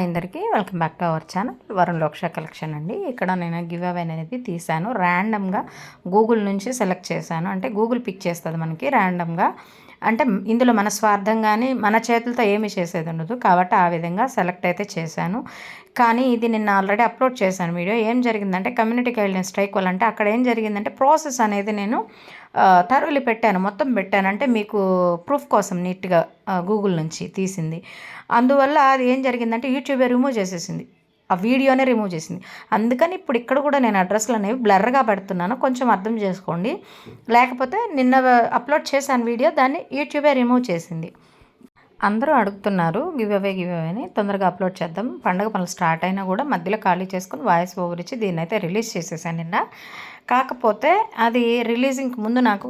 అందరికీ welcome back to our channel. Varun లోక్ష collection అండి. ఇక్కడ నేను గివ్ అవే అనేది తీశాను. ర్యాండమ్గా గూగుల్ నుంచి సెలెక్ట్ చేశాను. అంటే గూగుల్ పిక్ చేస్తుంది మనకి. ర్యాండమ్గా అంటే ఇందులో మన స్వార్థంగాని మన చేతులతో ఏమి చేసేది ఉండదు. కాబట్టి ఆ విధంగా సెలెక్ట్ అయితే చేశాను. కానీ ఇది నిన్న ఆల్రెడీ అప్లోడ్ చేశాను వీడియో. ఏం జరిగిందంటే కమ్యూనిటీ గైడ్లైన్ స్ట్రైక్ వల్ల అంటే అక్కడ ఏం జరిగిందంటే ప్రాసెస్ అనేది నేను తరువులు పెట్టాను. మొత్తం పెట్టాను. అంటే మీకు ప్రూఫ్ కోసం నీట్గా గూగుల్ నుంచి తీసింది. అందువల్ల అది ఏం జరిగిందంటే యూట్యూబే రిమూవ్ చేసేసింది. ఆ వీడియోనే రిమూవ్ చేసింది. అందుకని ఇప్పుడు ఇక్కడ కూడా నేను అడ్రస్లు అనేవి బ్లర్గా పెడుతున్నాను. కొంచెం అర్థం చేసుకోండి. లేకపోతే నిన్న అప్లోడ్ చేశాను వీడియో దాన్ని యూట్యూబే రిమూవ్ చేసింది. అందరూ అడుగుతున్నారు గివ్ అవే గివ్ అవే అని. తొందరగా అప్లోడ్ చేద్దాం. పండగ పనులు స్టార్ట్ అయినా కూడా మధ్యలో ఖాళీ చేసుకుని వాయిస్ ఓవర్ ఇచ్చి దీన్ని అయితే రిలీజ్ చేసేసాను నిన్న. కాకపోతే అది రిలీజింగ్కి ముందు నాకు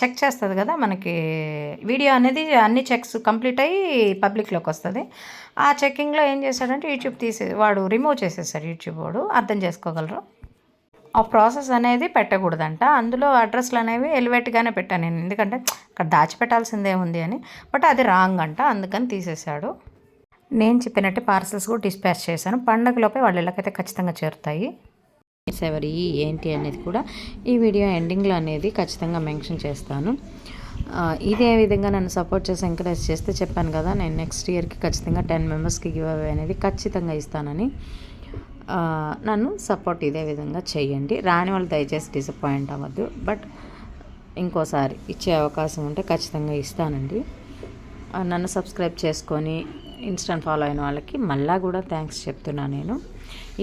చెక్ చేస్తుంది కదా మనకి వీడియో అనేది అన్ని చెక్స్ కంప్లీట్ అయ్యి పబ్లిక్లోకి వస్తుంది. ఆ చెక్కింగ్లో ఏం చేశాడంటే యూట్యూబ్ తీసే వాడు రిమూవ్ చేసేసాడు యూట్యూబ్ వాడు. అర్థం చేసుకోగలరు? ఆ ప్రాసెస్ అనేది పెట్టకూడదంట. అందులో అడ్రస్లు అనేవి ఎలివేట్గానే పెట్టాను నేను. ఎందుకంటే అక్కడ దాచిపెట్టాల్సిందే ఉంది అని. బట్ అది రాంగ్ అంట. అందుకని తీసేశాడు. నేను చెప్పినట్టు పార్సల్స్ కూడా డిస్పాచ్ చేశాను. పండగలోపే వాళ్ళ ఇళ్ళకైతే ఖచ్చితంగా చేరుతాయి. ఎవరి ఏంటి అనేది కూడా ఈ వీడియో ఎండింగ్లో అనేది ఖచ్చితంగా మెన్షన్ చేస్తాను. ఇదే విధంగా నన్ను సపోర్ట్ చేసి ఎంకరేజ్ చేస్తే చెప్పాను కదా నేను నెక్స్ట్ ఇయర్కి ఖచ్చితంగా టెన్ మెంబర్స్కి గివ్ అవే అనేది ఖచ్చితంగా ఇస్తానని. నన్ను సపోర్ట్ ఇదే విధంగా చేయండి. రాని వాళ్ళు దయచేసి డిసప్పాయింట్ అవ్వద్దు. బట్ ఇంకోసారి ఇచ్చే అవకాశం ఉంటే ఖచ్చితంగా ఇస్తానండి. నన్ను సబ్స్క్రైబ్ చేసుకొని ఇన్స్టంట్ ఫాలో అయిన వాళ్ళకి మళ్ళా కూడా థ్యాంక్స్ చెప్తున్నాను నేను.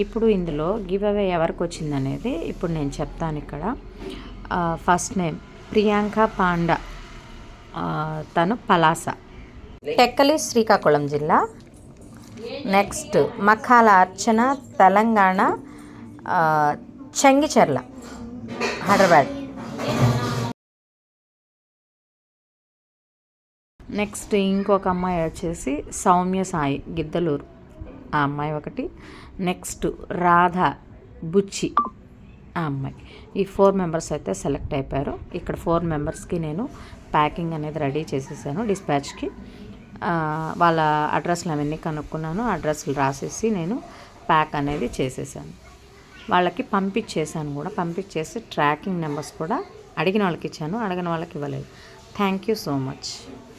ఇప్పుడు ఇందులో గివ్ అవే ఎవరికి వచ్చిందనేది ఇప్పుడు నేను చెప్తాను ఇక్కడ. First name Priyanka Panda. తను పలాస. టెక్కలి శ్రీకాకుళం జిల్లా నెక్స్ట్ మఖాల అర్చన తెలంగాణ చెంగిచెర్ల హైదరాబాద్. నెక్స్ట్ ఇంకొక అమ్మాయి వచ్చేసి సౌమ్య సాయి గిద్దలూరు. ఆ అమ్మాయి ఒకటి. నెక్స్ట్ రాధ బుచ్చి ఆ అమ్మాయి. ఈ ఫోర్ మెంబర్స్ అయితే సెలెక్ట్ అయిపోయారు. ఇక్కడ ఫోర్ మెంబర్స్కి నేను ప్యాకింగ్ అనేది రెడీ చేసేసాను డిస్పాచ్కి. వాళ్ళ అడ్రస్లు అవన్నీ కనుక్కున్నాను. అడ్రస్లు రాసేసి నేను ప్యాక్ అనేది చేసేసాను. వాళ్ళకి పంపించేసాను కూడా. పంపించేసి ట్రాకింగ్ నెంబర్స్ కూడా అడిగిన వాళ్ళకి ఇచ్చాను. అడిగిన వాళ్ళకి ఇవ్వలేదు. Thank you so much.